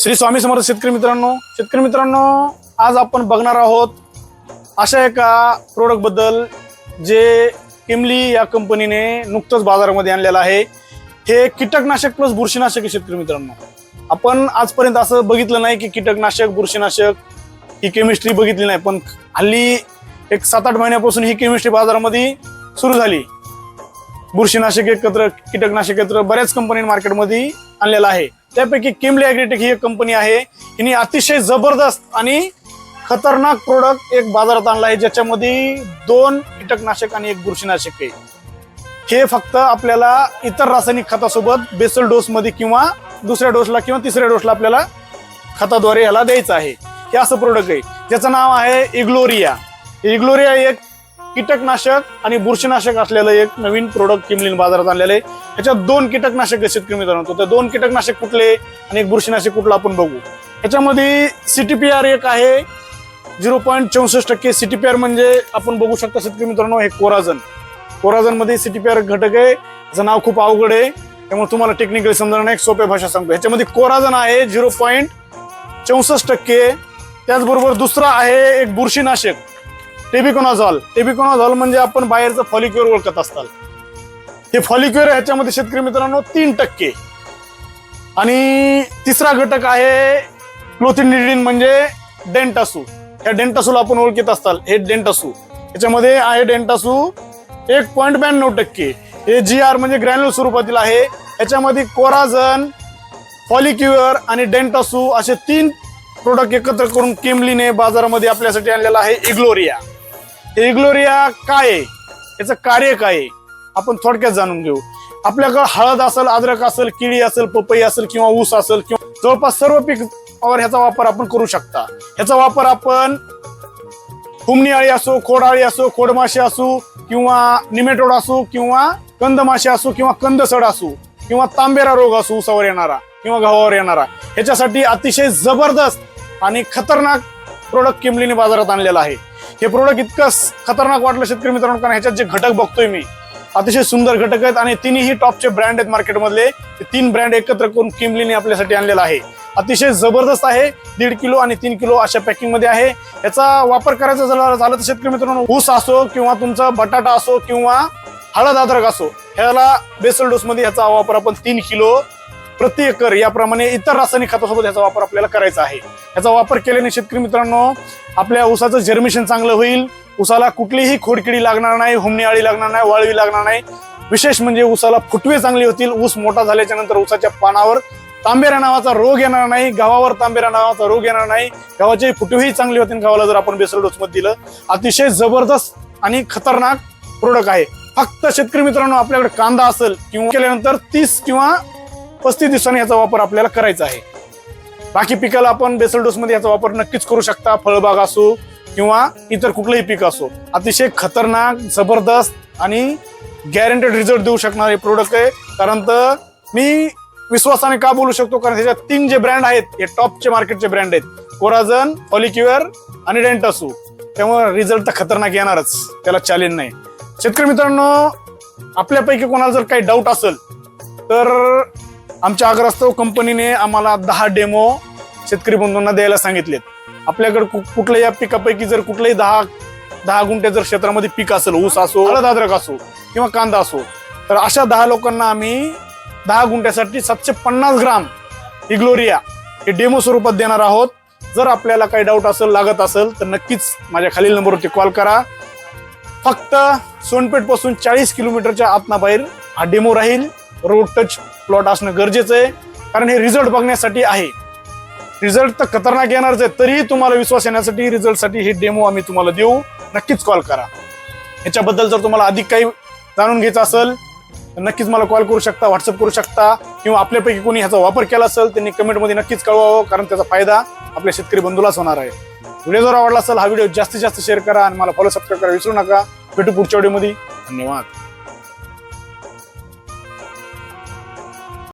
श्री स्वामी समर्थ शेतकरी मित्रांनो शेतकरी मित्रांनो आज आपण बघणार आहोत अशा एका प्रोडक्टबद्दल जे किमली या कंपनीने नुकतंच बाजारामध्ये आणलेलं आहे. हे कीटकनाशक प्लस बुरशीनाशक आहे शेतकरी मित्रांनो. आपण आजपर्यंत असं बघितलं नाही की कीटकनाशक बुरशीनाशक ही केमिस्ट्री बघितली नाही पण हल्ली एक सात आठ महिन्यापासून ही केमिस्ट्री बाजारामध्ये सुरू झाली. बुरशीनाशक एकत्र कीटकनाशक एकत्र बऱ्याच कंपनी मार्केटमध्ये आणलेला आहे. त्यापैकी किमली अॅग्रिटेक ही एक कंपनी आहे. हिने अतिशय जबरदस्त आणि खतरनाक प्रोडक्ट एक बाजारात आणला आहे ज्याच्यामध्ये दोन कीटकनाशक आणि एक बुरशीनाशक आहे. हे फक्त आपल्याला इतर रासायनिक खतासोबत बेसल डोसमध्ये किंवा दुसऱ्या डोसला किंवा तिसऱ्या डोसला आपल्याला खताद्वारे याला द्यायचं आहे. हे असं प्रोडक्ट आहे. ज्याचं नाव आहे इग्लोरिया इग्लोरिया एक कीटकनाशक आणि बुरशीनाशक असलेलं एक नवीन प्रोडक्ट किमलीन बाजारात आणलेलं आहे. ह्याच्यात दोन कीटकनाशक शेतकरी मित्रांनो. तर दोन कीटकनाशक कुठले आणि एक बुरशीनाशक कुठलं आपण बघू. ह्याच्यामध्ये सीटीपीआर एक आहे. झिरो पॉईंट चौसष्ट टक्के सीटीपीआर म्हणजे आपण बघू शकता शेतकरी मित्रांनो हे कोराजन कोराजनमध्ये सीटीपीआर घटक आहे. त्याचं नाव खूप अवघड आहे. त्यामुळे तुम्हाला टेक्निकली समजणार नाही. एक सोप्या भाषा सांगतो. ह्याच्यामध्ये कोराजन आहे झिरो पॉईंट चौसष्ट टक्के. त्याचबरोबर दुसरा आहे एक बुरशीनाशक. टेबिकोनाझॉल टेबिकोनाझॉल म्हणजे आपण बाहेरचं फॉलिक्युअर ओळखत असताल. हे फॉलिक्युअर ह्याच्यामध्ये शेतकरी मित्रांनो तीन टक्के. आणि तिसरा घटक आहे क्लोथिनिडिन म्हणजे डेंटासू या डेंटासूला आपण ओळखीत असताल. हे डेंटासू याच्यामध्ये आहे डेंटासू एक पॉईंट ब्याण्णव टक्के. हे जी आर म्हणजे ग्रॅन्युअल स्वरूपातील आहे. याच्यामध्ये कोराझन फॉलिक्युअर आणि डेंटासू असे तीन प्रोडक्ट एकत्र करून केमलीने बाजारामध्ये आपल्यासाठी आणलेला आहे इग्लोरिया एग्लोरिया काय आहे? याचं कार्य काय आहे? आपण थोडक्यात जाणून घेऊ. आपल्याकडे हळद असेल अद्रक असेल केळी असेल पपई असेल किंवा ऊस असेल किंवा जवळपास सर्व पीक ह्याचा वापर आपण करू शकता. ह्याचा वापर आपण हुमणी अळी असो खोडाळी असो खोडमाशी असो किंवा निमेटोड असो किंवा कंदमाशी असो किंवा कंदसड असो किंवा तांबेरा रोग असो ऊसावर येणारा किंवा गव्हावर येणारा ह्याच्यासाठी अतिशय जबरदस्त आणि खतरनाक प्रोडक्ट किमलीने बाजारात आणलेला आहे. हे प्रोडक्ट इतकं खतरनाक वाटलं शेतकरी मित्रांनो कारण ह्याच्यात जे घटक बघतोय मी अतिशय सुंदर घटक आहेत आणि तिन्ही टॉपचे ब्रँड आहेत मार्केटमधले ते तीन ब्रँड एकत्र करून किमलीने आपल्यासाठी आणलेला आहे. अतिशय जबरदस्त आहे दीड किलो आणि तीन किलो अशा पॅकिंगमध्ये आहे. याचा वापर करायचा झाला झालं तर शेतकरी मित्रांनो ऊस असो किंवा तुमचा बटाटा असो किंवा हळद अद्रक असो ह्याला बेसल डोसमध्ये ह्याचा वापर आपण तीन किलो प्रति एकर याप्रमाणे इतर रासायनिक खतासोबत याचा वापर आपल्याला करायचा आहे. याचा वापर केल्याने शेतकरी मित्रांनो आपल्या ऊसाचं जर्मिशन चांगलं होईल. उसाला कुठलीही खोडकिडी लागणार नाही हुमणी आळी लागणार नाही वाळवी लागणार नाही. विशेष म्हणजे ऊसाला फुटवे चांगले होतील. ऊस मोठा झाल्याच्यानंतर ऊसाच्या पानावर तांबेरा नावाचा रोग येणार नाही. गावावर तांबेरा नावाचा रोग येणार नाही. गावाचे फुटवेही चांगले होतील. गावाला जर आपण बेसर डोसमत दिलं अतिशय जबरदस्त आणि खतरनाक प्रोडक्ट आहे. फक्त शेतकरी मित्रांनो आपल्याकडे कांदा असेल किंवा केल्यानंतर तीस किंवा पस्तीस दिवसांनी याचा वापर आपल्याला करायचा आहे. बाकी पिकाला आपण बेसल डोसमध्ये याचा वापर नक्कीच करू शकता फळबाग असो किंवा इतर कुठलंही पीक असो. अतिशय खतरनाक जबरदस्त आणि गॅरंटेड रिझल्ट देऊ शकणारे प्रोडक्ट आहे. कारण तर मी विश्वासाने का बोलू शकतो? कारण त्याच्यात तीन जे ब्रँड आहेत हे टॉपचे मार्केटचे ब्रँड आहेत. कोराझन ऑलिक्युअर आणि डेंटासू त्यामुळे रिझल्ट तर खतरनाक येणारच. त्याला चॅलेंज नाही. शेतकरी मित्रांनो आपल्यापैकी कोणाला जर काही डाऊट असेल तर आमच्या आग्रस्तव कंपनीने आम्हाला दहा डेमो शेतकरी बंधूंना द्यायला सांगितलेत. आपल्याकडे कु- कुठल्याही या पिकापैकी जर कुठलंही दहा दहा गुंठे जर क्षेत्रामध्ये पीक असेल ऊस असो हळद अद्रक असो किंवा कांदा असो तर अशा दहा लोकांना आम्ही दहा गुंठ्यासाठी सातशे पन्नास ग्राम इग्लोरिया हे डेमो स्वरूपात देणार आहोत. जर आपल्याला काही डाऊट असेल लागत असेल तर नक्कीच माझ्या खालील नंबरवरती कॉल करा. फक्त सोनपेठपासून चाळीस किलोमीटरच्या आतना बाहेर हा डेमो राहील. रोड टच प्लॉट असणं गरजेचं आहे. कारण हे रिझल्ट बघण्यासाठी आहे. रिझल्ट तर खतरनाक येणारच आहे तरीही तुम्हाला विश्वास येण्यासाठी रिझल्टसाठी हे डेमो आम्ही तुम्हाला देऊ. नक्कीच कॉल करा. ह्याच्याबद्दल जर तुम्हाला अधिक काही जाणून घ्यायचं असेल तर नक्कीच मला कॉल करू शकता व्हॉट्सअप करू शकता किंवा आपल्यापैकी कोणी ह्याचा वापर केला असेल त्यांनी कमेंटमध्ये नक्कीच कळवावं कारण त्याचा फायदा आपल्या शेतकरी बंधूलाच होणार आहे. व्हिडिओ जर आवडला असेल हा व्हिडिओ जास्तीत जास्त शेअर करा आणि मला फॉलो सबस्क्राईब करा विसरू नका. भेटू पुढच्या व्हिडिओमध्ये धन्यवाद.